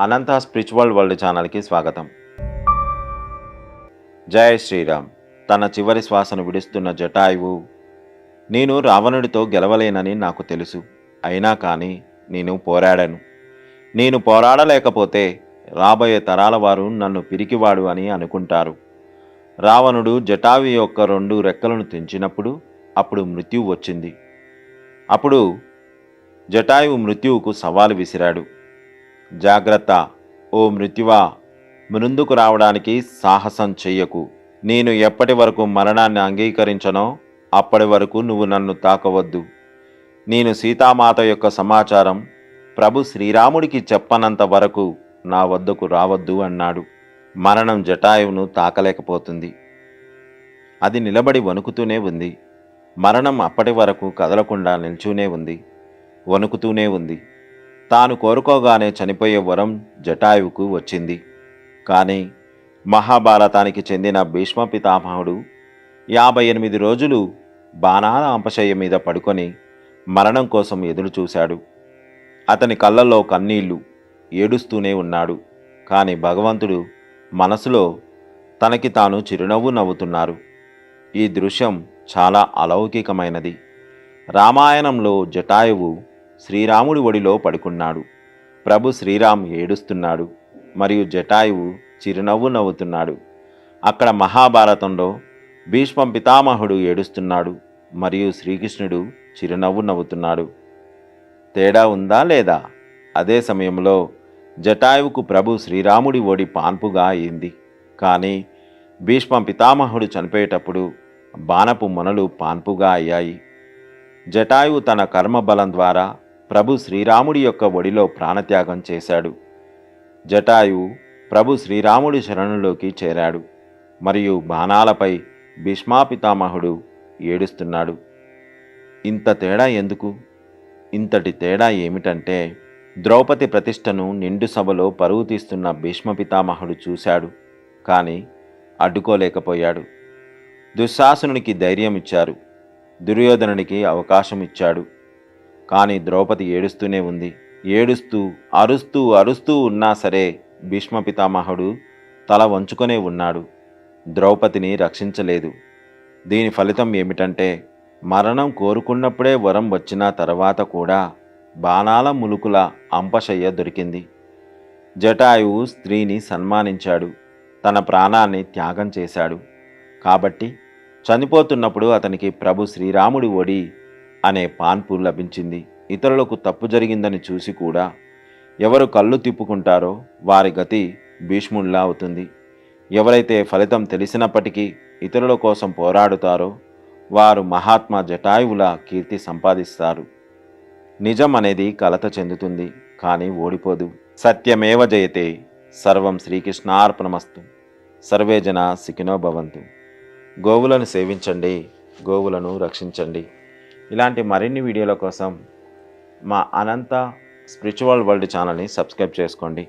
అనంత spiritual world ఛానల్కి స్వాగతం. జయ శ్రీరామ్. తన చివరి శ్వాసను విడుస్తున్న జటాయువు నేను రావణుడితో గెలవలేనని నాకు తెలుసు. అయినా కానీ నేను పోరాడాను. నేను పోరాడలేకపోతే రాబోయే తరాల వారు నన్ను పిరికివాడు అని అనుకుంటారు. రావణుడు జటావి యొక్క రెండు రెక్కలను తెంచినప్పుడు అప్పుడు మృత్యువు వచ్చింది. అప్పుడు జటాయువు మృత్యువుకు సవాలు విసిరాడు. జాగ్రత్త. ఓ మృత్యువా ముందుకు రావడానికి సాహసం చెయ్యకు. నేను ఎప్పటి వరకు మరణాన్ని అంగీకరించనో అప్పటి వరకు నువ్వు నన్ను తాకవద్దు. నేను సీతామాత యొక్క సమాచారం ప్రభు శ్రీరాముడికి చెప్పనంత వరకు నా వద్దకు రావద్దు అన్నాడు. మరణం జటాయువును తాకలేకపోతుంది. అది నిలబడి వణుకుతూనే ఉంది. మరణం అప్పటి వరకు కదలకుండా నిల్చూనే ఉంది. వణుకుతూనే ఉంది. తాను కోరుకోగానే చనిపోయే వరం జటాయువుకు వచ్చింది. కానీ మహాభారతానికి చెందిన భీష్మ పితామహుడు యాభై ఎనిమిది రోజులు బాణాల అంపశయ్య మీద పడుకొని మరణం కోసం ఎదురు చూశాడు. అతని కళ్ళల్లో కన్నీళ్ళు ఏడుస్తూనే ఉన్నాడు. కానీ భగవంతుడు మనసులో తనకి తాను చిరునవ్వు నవ్వుతున్నారు. ఈ దృశ్యం చాలా అలౌకికమైనది. రామాయణంలో జటాయువు శ్రీరాముడి ఒడిలో పడుకున్నాడు. ప్రభు శ్రీరామ్ ఏడుస్తున్నాడు మరియు జటాయువు చిరునవ్వు నవ్వుతున్నాడు. అక్కడ మహాభారతంలో భీష్మం పితామహుడు ఏడుస్తున్నాడు మరియు శ్రీకృష్ణుడు చిరునవ్వు నవ్వుతున్నాడు. తేడా ఉందా లేదా? అదే సమయంలో జటాయువుకు ప్రభు శ్రీరాముడి ఒడి పాన్పుగా అయింది. కానీ భీష్మ పితామహుడు చనిపోయేటప్పుడు బాణపు మొనలు పాన్పుగా అయ్యాయి. జటాయువు తన కర్మబలం ద్వారా ప్రభు శ్రీరాముడి యొక్క ఒడిలో ప్రాణత్యాగం చేశాడు. జటాయు ప్రభు శ్రీరాముడి శరణులోకి చేరాడు. మరియు బాణాలపై భీష్మాపితామహుడు ఏడుస్తున్నాడు. ఇంత తేడా ఎందుకు? ఇంతటి తేడా ఏమిటంటే ద్రౌపది ప్రతిష్టను నిండు సభలో పరువు తీస్తున్న భీష్మపితామహుడు చూశాడు. కానీ అడ్డుకోలేకపోయాడు. దుశ్శాసనునికి ధైర్యం ఇచ్చారు దుర్యోధనునికి అవకాశం ఇచ్చాడు కానీ ద్రౌపది ఏడుస్తూనే ఉంది. ఏడుస్తూ అరుస్తూ అరుస్తూ ఉన్నా సరే భీష్మ పితామహుడు తల వంచుకొనే ఉన్నాడు. ద్రౌపదిని రక్షించలేదు. దీని ఫలితం ఏమిటంటే మరణం కోరుకున్నప్పుడే వరం వచ్చిన తర్వాత కూడా బాణాల ములుకుల అంపశయ్య దొరికింది. జటాయువు స్త్రీని సన్మానించాడు. తన ప్రాణాన్ని త్యాగం చేశాడు. కాబట్టి చనిపోతున్నప్పుడు అతనికి ప్రభు శ్రీరాముడి ఒడి అనే పాన్పు లభించింది. ఇతరులకు తప్పు జరిగిందని చూసి కూడా ఎవరు కళ్ళు తిప్పుకుంటారో వారి గతి భీష్ముల్లా అవుతుంది. ఎవరైతే ఫలితం తెలిసినప్పటికీ ఇతరుల కోసం పోరాడుతారో వారు మహాత్మా జటాయువుల కీర్తి సంపాదిస్తారు. నిజం అనేది కలత చెందుతుంది కానీ ఓడిపోదు. సత్యమేవ జయతే సర్వం శ్రీకృష్ణార్పణమస్తు. సర్వేజన సికినో భవంతు. గోవులను సేవించండి గోవులను రక్షించండి. ఇలాంటి మరిన్ని వీడియోల కోసం మా అనంత స్పిరిచువల్ వరల్డ్ ఛానల్ని సబ్స్క్రైబ్ చేసుకోండి.